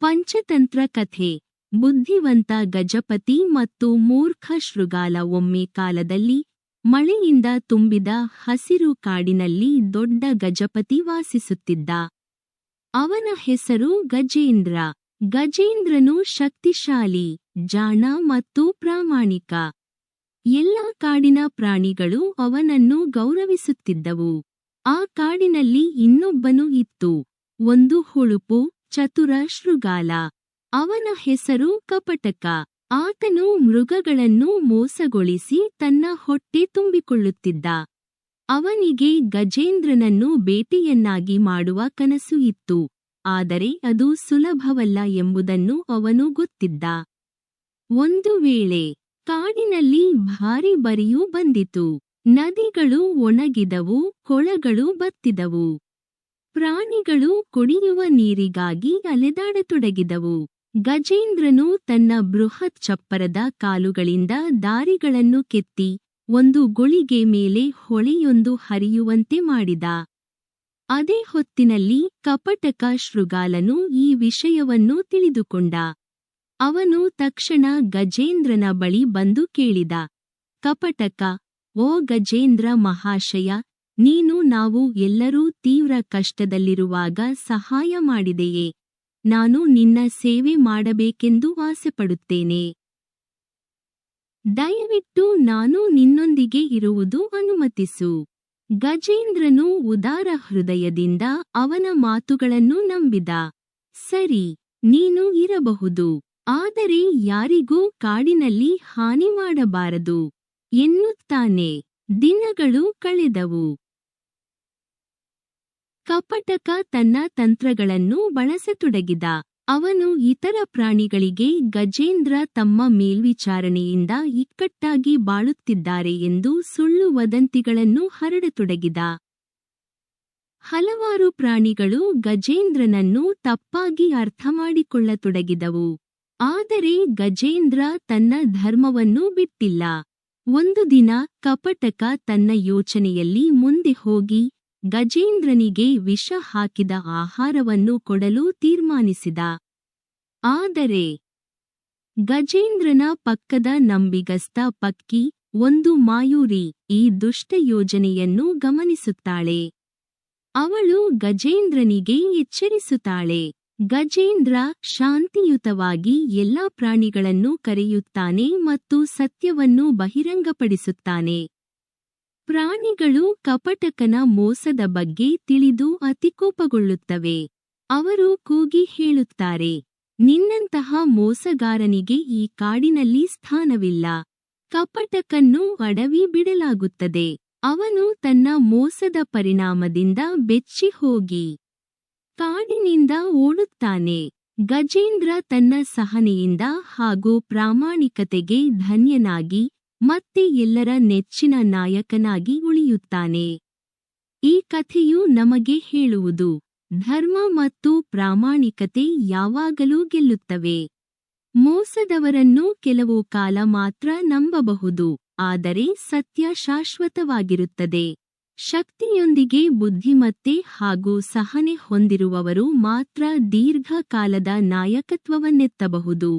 ಪಂಚತಂತ್ರ ಕಥೆ ಬುದ್ಧಿವಂತ ಗಜಪತಿ ಮತ್ತು ಮೂರ್ಖ ಶೃಗಾಲ ಒಮ್ಮೆ ಕಾಲದಲ್ಲಿ, ಮಳೆಯಿಂದ ತುಂಬಿದ ಹಸಿರು ಕಾಡಿನಲ್ಲಿ ದೊಡ್ಡ ಗಜಪತಿ ವಾಸಿಸುತ್ತಿದ್ದ. ಅವನ ಹೆಸರು ಗಜೇಂದ್ರ. ಗಜೇಂದ್ರನು ಶಕ್ತಿಶಾಲಿ, ಜಾಣ ಮತ್ತು ಪ್ರಾಮಾಣಿಕ. ಎಲ್ಲ ಕಾಡಿನ ಪ್ರಾಣಿಗಳು ಅವನನ್ನು ಗೌರವಿಸುತ್ತಿದ್ದವು. ಆ ಕಾಡಿನಲ್ಲಿ ಇನ್ನೊಬ್ಬನು ಇತ್ತು. ಒಂದು ಹುಳುಪು ಚತುರ ಶೃಗಾಲ. ಅವನ ಹೆಸರು ಕಪಟಕ. ಆತನು ಮೃಗಗಳನ್ನು ಮೋಸಗೊಳಿಸಿ ತನ್ನ ಹೊಟ್ಟೆ ತುಂಬಿಕೊಳ್ಳುತ್ತಿದ್ದ. ಅವನಿಗೆ ಗಜೇಂದ್ರನನ್ನು ಬೇಟೆಯನ್ನಾಗಿ ಮಾಡುವ ಕನಸು ಇತ್ತು. ಆದರೆ ಅದು ಸುಲಭವಲ್ಲ ಎಂಬುದನ್ನು ಅವನು ಗೊತ್ತಿದ್ದ. ಒಂದು ವೇಳೆ ಕಾಡಿನಲ್ಲಿ ಭಾರಿ ಬರಿಯೂ ಬಂದಿತು. ನದಿಗಳು ಒಣಗಿದವು, ಕೊಳಗಳು ಬತ್ತಿದವು. ಪ್ರಾಣಿಗಳು ಕುಡಿಯುವ ನೀರಿಗಾಗಿ ಅಲೆದಾಡತೊಡಗಿದವು. ಗಜೇಂದ್ರನು ತನ್ನ ಬೃಹತ್ ಚಪ್ಪರದ ಕಾಲುಗಳಿಂದ ದಾರಿಗಳನ್ನು ಕೆತ್ತಿ ಒಂದು ಗುಳಿಗೆ ಮೇಲೆ ಹೊಳೆಯೊಂದು ಹರಿಯುವಂತೆ ಮಾಡಿದ. ಅದೇ ಹೊತ್ತಿನಲ್ಲಿ ಕಪಟಕ ಶೃಗಾಲನು ಈ ವಿಷಯವನ್ನು ತಿಳಿದುಕೊಂಡ. ಅವನು ತಕ್ಷಣ ಗಜೇಂದ್ರನ ಬಳಿ ಬಂದು ಕೇಳಿದ, ಕಪಟಕ, ಓ ಗಜೇಂದ್ರ ಮಹಾಶಯ ನೀನು ನಾವು ಎಲ್ಲರೂ ತೀವ್ರ ಕಷ್ಟದಲ್ಲಿರುವಾಗ ಸಹಾಯ ಮಾಡಿದೆಯೇ? ನಾನು ನಿನ್ನ ಸೇವೆ ಮಾಡಬೇಕೆಂದು ಆಸೆಪಡುತ್ತೇನೆ. ದಯವಿಟ್ಟು ನಾನು ನಿನ್ನೊಂದಿಗೆ ಇರುವುದು ಅನುಮತಿಸು. ಗಜೇಂದ್ರನು ಉದಾರ ಹೃದಯದಿಂದ ಅವನ ಮಾತುಗಳನ್ನು ನಂಬಿದ. ಸರಿ, ನೀನು ಇರಬಹುದು. ಆದರೆ ಯಾರಿಗೂ ಕಾಡಿನಲ್ಲಿ ಹಾನಿ ಮಾಡಬಾರದು, ಎನ್ನುತ್ತಾನೆ. ದಿನಗಳು ಕಳೆದವು. ಕಪಟಕ ತನ್ನ ತಂತ್ರಗಳನ್ನು ಬಳಸತೊಡಗಿದ. ಅವನು ಇತರ ಪ್ರಾಣಿಗಳಿಗೆ ಗಜೇಂದ್ರ ತಮ್ಮ ಮೇಲ್ವಿಚಾರಣೆಯಿಂದ ಇಕ್ಕಟ್ಟಾಗಿ ಬಾಳುತ್ತಿದ್ದಾರೆ ಎಂದು ಸುಳ್ಳು ವದಂತಿಗಳನ್ನು ಹರಡತೊಡಗಿದ. ಹಲವಾರು ಪ್ರಾಣಿಗಳು ಗಜೇಂದ್ರನನ್ನು ತಪ್ಪಾಗಿ ಅರ್ಥಮಾಡಿಕೊಳ್ಳತೊಡಗಿದವು. ಆದರೆ ಗಜೇಂದ್ರ ತನ್ನ ಧರ್ಮವನ್ನು ಬಿಟ್ಟಿಲ್ಲ. ಒಂದು ದಿನ ಕಪಟಕ ತನ್ನ ಯೋಚನೆಯಲ್ಲಿ ಮುಂದೆ ಹೋಗಿ ಗಜೇಂದ್ರನಿಗೆ ವಿಷ ಹಾಕಿದ ಆಹಾರವನ್ನು ಕೊಡಲು ತೀರ್ಮಾನಿಸಿದ. ಆದರೆ ಗಜೇಂದ್ರನ ಪಕ್ಕದ ನಂಬಿಗಸ್ತ ಪಕ್ಕಿ, ಒಂದು ಮಾಯೂರಿ, ಈ ದುಷ್ಟ ಯೋಜನೆಯನ್ನು ಗಮನಿಸುತ್ತಾಳೆ. ಅವಳು ಗಜೇಂದ್ರನಿಗೆ ಎಚ್ಚರಿಸುತ್ತಾಳೆ. ಗಜೇಂದ್ರ ಶಾಂತಿಯುತವಾಗಿ ಎಲ್ಲಾ ಪ್ರಾಣಿಗಳನ್ನು ಕರೆಯುತ್ತಾನೆ ಮತ್ತು ಸತ್ಯವನ್ನು ಬಹಿರಂಗಪಡಿಸುತ್ತಾನೆ. ಪ್ರಾಣಿಗಳು ಕಪಟಕನ ಮೋಸದ ಬಗ್ಗೆ ತಿಳಿದು ಅತಿಕೋಪಗೊಳ್ಳುತ್ತವೆ. ಅವರು ಕೂಗಿ ಹೇಳುತ್ತಾರೆ, ನಿನ್ನಂತಹ ಮೋಸಗಾರನಿಗೆ ಈ ಕಾಡಿನಲ್ಲಿ ಸ್ಥಾನವಿಲ್ಲ. ಕಪಟಕನ್ನು ಅಡವಿ ಬಿಡಲಾಗುತ್ತದೆ. ಅವನು ತನ್ನ ಮೋಸದ ಪರಿಣಾಮದಿಂದ ಬೆಚ್ಚಿ ಹೋಗಿ ಕಾಡಿನಿಂದ ಓಡುತ್ತಾನೆ. ಗಜೇಂದ್ರ ತನ್ನ ಸಹನೆಯಿಂದ ಹಾಗೂ ಪ್ರಾಮಾಣಿಕತೆಗೆ ಧನ್ಯನಾಗಿ ಮತ್ತೆ ಎಲ್ಲರ ನೆಚ್ಚಿನ ನಾಯಕನಾಗಿ ಉಳಿಯುತ್ತಾನೆ. ಈ ಕಥೆಯು ನಮಗೆ ಹೇಳುವುದು, ಧರ್ಮ ಮತ್ತು ಪ್ರಾಮಾಣಿಕತೆ ಯಾವಾಗಲೂ ಗೆಲ್ಲುತ್ತವೆ. ಮೋಸದವರನ್ನು ಕೆಲವು ಕಾಲ ಮಾತ್ರ ನಂಬಬಹುದು, ಆದರೆ ಸತ್ಯ ಶಾಶ್ವತವಾಗಿರುತ್ತದೆ. ಶಕ್ತಿಯೊಂದಿಗೆ ಬುದ್ಧಿಮತ್ತೆ ಹಾಗೂ ಸಹನೆ ಹೊಂದಿರುವವರು ಮಾತ್ರ ದೀರ್ಘಕಾಲದ ನಾಯಕತ್ವವನ್ನೆತ್ತಬಹುದು.